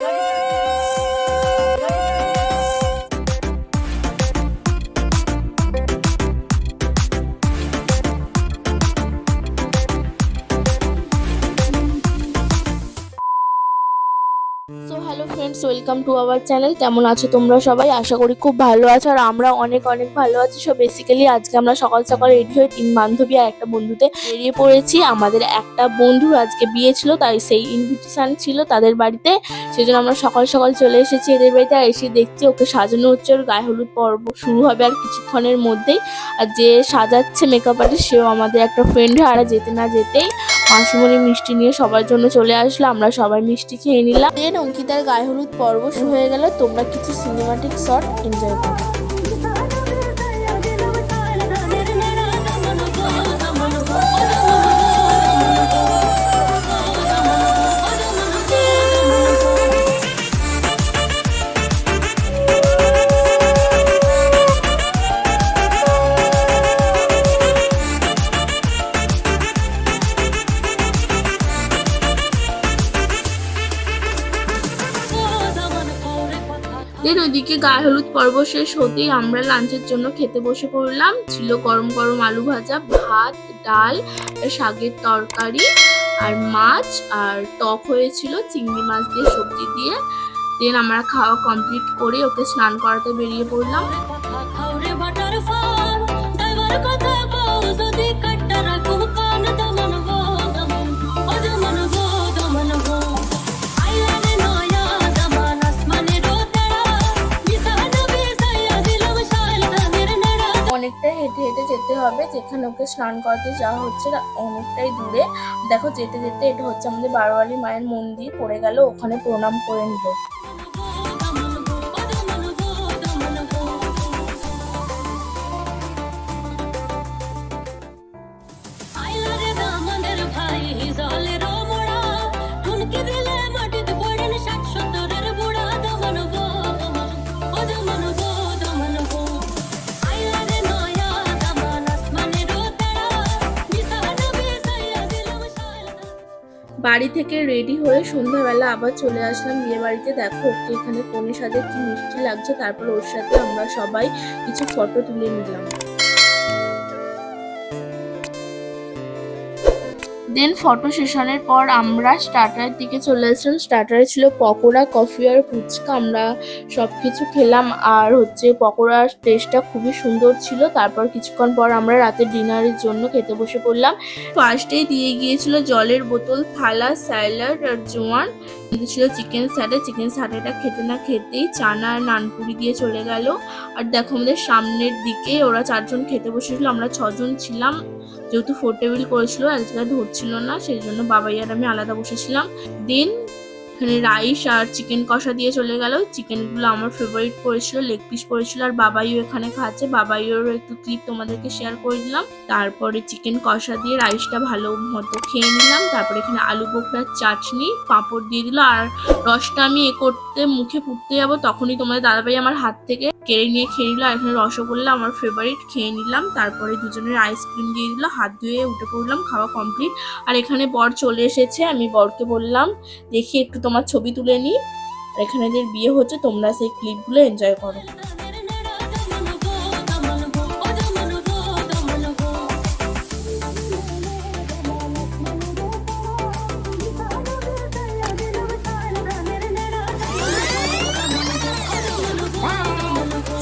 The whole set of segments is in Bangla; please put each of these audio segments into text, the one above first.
So friends welcome to our channel কেমন আছো তোমরা সবাই? আশা করি খুব ভালো আছো আর আমরা অনেক অনেক ভালো আছি। সো বেসিক্যালি আজকে আমরা সকাল সকাল রেডি হয়ে তিন বান্ধবী আর একটা বন্ধুতে বেরিয়ে পড়েছি। আমাদের একটা বন্ধুর আজকে বিয়ে ছিল, তাই সেই ইনভিটেশন ছিল তাদের বাড়িতে। সেই জন্য আমরা সকাল সকাল চলে এসেছি এদের বাড়িতে আর এসে দেখছি ওকে সাজানো হচ্ছে। ওর গায়ে হলুদ পর্ব, শুরু হবে আর কিছুক্ষণের মধ্যেই। আর যে সাজাচ্ছে মেকআপ আর্টিস্ট সেও আমাদের একটা ফ্রেন্ড হয়, আর যেতে না যেতেই মাসিমণি মিষ্টি নিয়ে সবার জন্য চলে আসলো, আমরা সবাই মিষ্টি খেয়ে নিলাম। দেন অঙ্কিতার গায়ে হলুদ পর্ব শুরু হয়ে গেল, তোমরা কিছু সিনেমাটিক শট এনজয় করো। দেন ওইদিকে গায়ে হলুদ পর্ব শেষ হতেই আমরা লাঞ্চের জন্য খেতে বসে পড়লাম। ছিল গরম গরম আলু ভাজা, ভাত, ডাল, শাকের তরকারি আর মাছ আর টক হয়েছিল চিংড়ি মাছ দিয়ে সবজি দিয়ে। দেন আমরা খাওয়া কমপ্লিট করে ওকে স্নান করাতে বেরিয়ে পড়লাম। হবে, যেখানে ওকে স্নান করাতে যাওয়া হচ্ছে অনেকটাই দূরে। দেখো যেতে যেতে এটা হচ্ছে আমাদের বারোয়ারি মায়ের মন্দির, পড়ে গেল, ওখানে প্রণাম করে নিল। বাড়ি থেকে রেডি হয়ে সন্ধ্যাবেলা আবার চলে আসলাম বিয়ে বাড়িতে। দেখো, এখানে কনে সাজে কি মিষ্টি লাগছে, তারপর ওর সাথে আমরা সবাই কিছু ফটো তুলে নিলাম। দেন ফটো সেশনের পর আমরা স্টার্টারের দিকে চলে আসলাম স্টার্টারে ছিল পকোড়া কফি আর ফুচকা। আমরা সব কিছু খেলাম আর হচ্ছে পকোড়ার টেস্টটা খুবই সুন্দর ছিল। তারপর কিছুক্ষণ পর আমরা রাতে ডিনারের জন্য খেতে বসে পড়লাম। ফার্স্টেই দিয়ে গিয়েছিল জলের বোতল, থালা স্যালাড আর জোয়ান। ছিল চিকেন স্যাটে চিকেন স্যাটেটা খেতে না খেতেই চানা আর নানপুরি দিয়ে চলে গেল। আর দেখো আমাদের সামনের দিকে ওরা চারজন খেতে বসেছিল, আমরা ছজন ছিলাম। যেহেতু ফোর টেবিল করেছিল এক জায়গায় ধরছিল না, সেই জন্য বাবাই আর আমি আলাদা বসেছিলাম। দেন এখানে রাইস আর চিকেন কষা দিয়ে চলে গেল। চিকেনগুলো আমার ফেভারিট করেছিল লেগ পিস করেছিল আর বাবাইও এখানে খাচ্ছে। বাবাইয়েরও একটু ক্লিপ তোমাদেরকে শেয়ার করে দিলাম। তারপরে চিকেন কষা দিয়ে রাইসটা ভালো মতো খেয়ে নিলাম। তারপরে এখানে আলু বোকরার চাটনি, পাঁপড় দিয়ে দিল। আর রসটা আমি এ করতে মুখে পুড়তে যাব, তখনই তোমাদের দাদাভাই আমার হাত থেকে কেড়ে নিয়ে খেয়ে নিল। এখানে রসগোল্লা আমার ফেভারিট খেয়ে নিলাম। তারপরে দুজনের আইসক্রিম দিয়ে দিল। হাত ধুয়ে উঠে পড়লাম, খাওয়া কমপ্লিট আর এখানে বর চলে এসেছে। আমি বরকে বললাম, দেখি একটু তোমার ছবি তুলে নিই। এখানে যে বিয়ে হচ্ছে, তোমরা সেই ক্লিপগুলো এনজয় করো।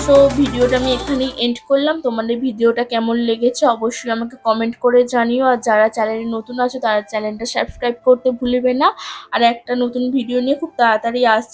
সো ভিডিওটা আমি এখানেই এন্ড করলাম। তোমাদের ভিডিওটা কেমন লেগেছে অবশ্যই আমাকে কমেন্ট করে জানিও। আর যারা চ্যানেলে নতুন আছো, তারা চ্যানেলটা সাবস্ক্রাইব করতে ভুলবে না। আর একটা নতুন ভিডিও নিয়ে খুব তাড়াতাড়ি আস